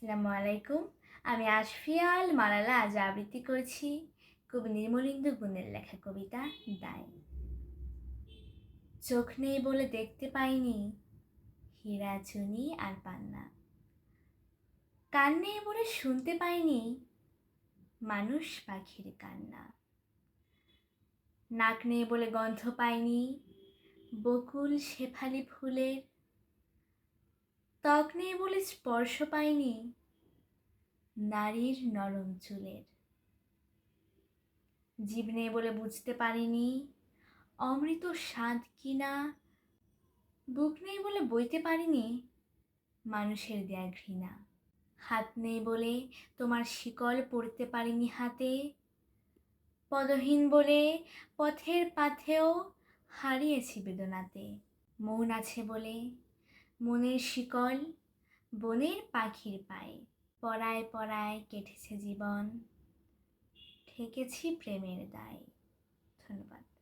আসসালামু আলাইকুম। আমি আশফিয়াল মালালা, আজ আবৃত্তি করছি কবি নির্মলিন্দু গুণের লেখা কবিতা দায় চোখ নেই বলে দেখতে পাইনি, হীরা, চুনি আর পান্না। কান নেই বলে শুনতে পাইনি, মানুষ পাখির কান্না। নাক নেই বলে গন্ধ পাইনি, বকুল শেফালি ফুলের ত্বক নেই বলে স্পর্শ পাইনি। নারীর নরম চুলের। জীব নেই বলে বুঝতে পারিনি অমৃত স্বাদ কিনা। বুক নেই বলে বইতে পারিনি মানুষের দেয়া ঘৃণা। হাত নেই বলে তোমার শিকল পড়তে পারিনি হাতে। পদহীন বলে পথের পাথেও হারিয়েছি বেদনাতে। মন আছে বলে মনের শিকল বনের পাখির পায়ে পড়ায় পড়ায় কেটেছে জীবন। ঠেকেছি প্রেমের দায়। ধন্যবাদ।